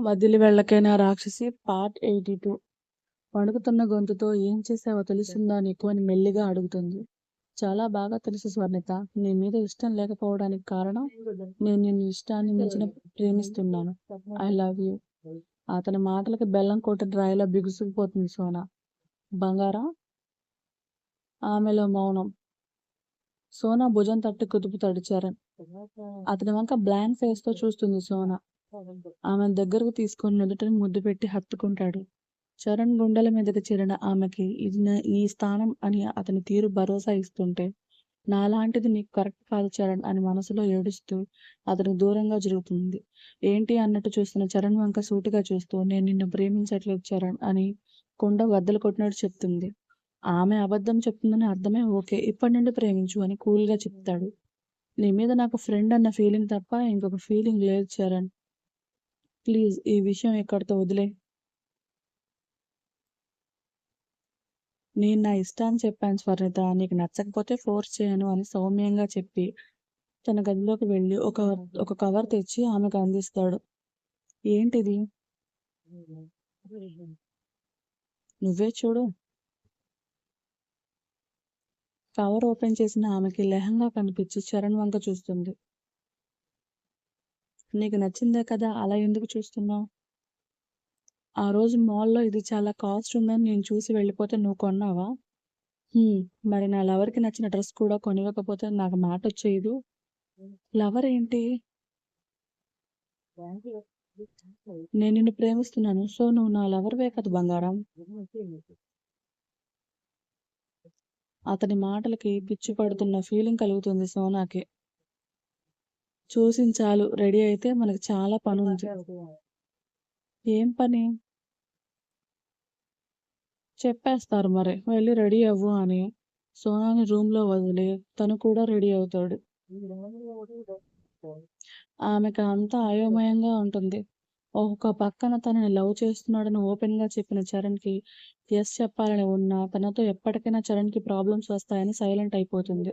వదిలి వెళ్ళకైనా రాక్షసి part eighty two. వణుకుతున్న గొంతుతో ఏం చేసావో తెలుస్తుందా నీకు అని మెల్లిగా అడుగుతుంది. చాలా బాగా తెలుసు స్వర్ణిత నీ మీద ఇష్టం లేకపోవడానికి కారణం నేను నిన్ను ఇష్టాన్ని మించిన ప్రేమిస్తున్నాను. ఐ లవ్ యూ అతని మాటలకి బెల్లం కొట్టిన రాయిలా బిగుసుకుపోతుంది సోనా. బంగారా? ఆమెలో మౌనం. సోనా భుజం తట్టి కుదుపుతాడు చరణ్. అతని వంక బ్లాంక్ ఫేస్తో చూస్తుంది సోనా. ఆమె దగ్గరకు తీసుకొని నుదుటని ముద్దు పెట్టి హత్తుకుంటాడు. చరణ్ గుండెల మీదకి చేరిన ఆమెకి ఇది నీ స్థానం అని అతని తీరు భరోసా ఇస్తుంటే నాలాంటిది నీకు కరెక్ట్ కాదు చరణ్ అని మనసులో ఏడుస్తూ అతనికి దూరంగా జరుగుతుంది. ఏంటి అన్నట్టు చూస్తున్న చరణ్ వంక సూటిగా చూస్తూ నేను నిన్ను ప్రేమించట్లేదు చరణ్ అని కొండ వద్దలు కొట్టినట్టు చెప్తుంది. ఆమె అబద్ధం చెప్తుందని అర్థమే ఓకే ఇప్పటి నుండి ప్రేమించు అని కూల్గా చెప్తాడు. నీ మీద నాకు ఫ్రెండ్ అన్న ఫీలింగ్ తప్ప ఇంకొక ఫీలింగ్ లేదు చరణ్. ప్లీజ్ ఈ విషయం ఇక్కడితో వదిలే. నేను నా ఇష్టాన్ని చెప్పాను స్వర్ణిత నీకు నచ్చకపోతే ఫోర్స్ చేయను అని సౌమ్యంగా చెప్పి తన గదిలోకి వెళ్ళి ఒక ఒక కవర్ తెచ్చి ఆమెకు అందిస్తాడు. ఏంటిది? నువ్వే చూడు. కవర్ ఓపెన్ చేసిన ఆమెకి లెహంగా కనిపించి చరణ్ వంక చూస్తుంది. నీకు నచ్చిందే కదా అలా ఎందుకు చూస్తున్నావు? ఆ రోజు మాల్లో ఇది చాలా కాస్ట్ ఉందని నేను చూసి వెళ్ళిపోతే నువ్వు కొన్నావా? మరి నా లవర్కి నచ్చిన డ్రెస్ కూడా కొనివ్వకపోతే నాకు మాట వచ్చేయదు. లవర్ ఏంటి? నేను నిన్ను ప్రేమిస్తున్నాను సో నువ్వు నా లవర్వే కదా బంగారం. అతని మాటలకి పిచ్చి పడుతున్న ఫీలింగ్ కలుగుతుంది సోనాకి. చూసించాలు రెడీ అయితే మనకి చాలా పని ఉంది ఏం పని? చెప్పేస్తారు మరి. వెళ్ళి రెడీ అవ్వు అని సోనాని రూమ్లో వదిలి తను కూడా రెడీ అవుతాడు. ఆమెకు అంతా అయోమయంగా ఉంటుంది. ఒక పక్కన తనని లవ్ చేస్తున్నాడని ఓపెన్గా చెప్పిన చరణ్కి ఎస్ చెప్పాలని ఉన్నా తనతో ఎప్పటికైనా చరణ్కి ప్రాబ్లమ్స్ వస్తాయని సైలెంట్ అయిపోతుంది.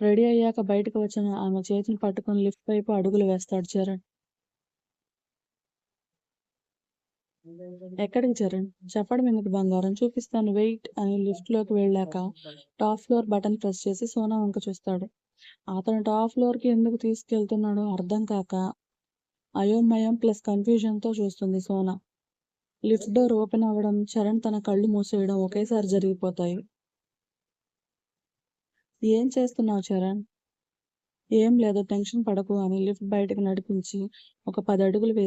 రెడీ అయ్యాక బయటకు వచ్చిన. ఆమె చేతిని పట్టుకొని లిఫ్ట్ వైపు అడుగులు వేస్తాడు చరణ్. ఎక్కడికి చరణ్? చెప్పడం ఎందుకు బంగారం? చూపిస్తాను. వెయిట్ అని లిఫ్ట్లోకి వెళ్ళాక టాప్ ఫ్లోర్ బటన్ ప్రెస్ చేసి సోనా వంక చూస్తాడు. అతను టాప్ ఫ్లోర్కి ఎందుకు తీసుకెళ్తున్నాడో అర్థం కాక అయోమయం ప్లస్ కన్ఫ్యూజన్తో చూస్తుంది సోనా. లిఫ్ట్ డోర్ ఓపెన్ అవ్వడం చరణ్ తన కళ్ళు మూసేయడం ఒకేసారి జరిగిపోతాయి. ఏం చేస్తున్నావు చరణ్? ఏం లేదు టెన్షన్ పడకు అని లిఫ్ట్ బయటకు నడిపించి ఒక పది అడుగులు వేసి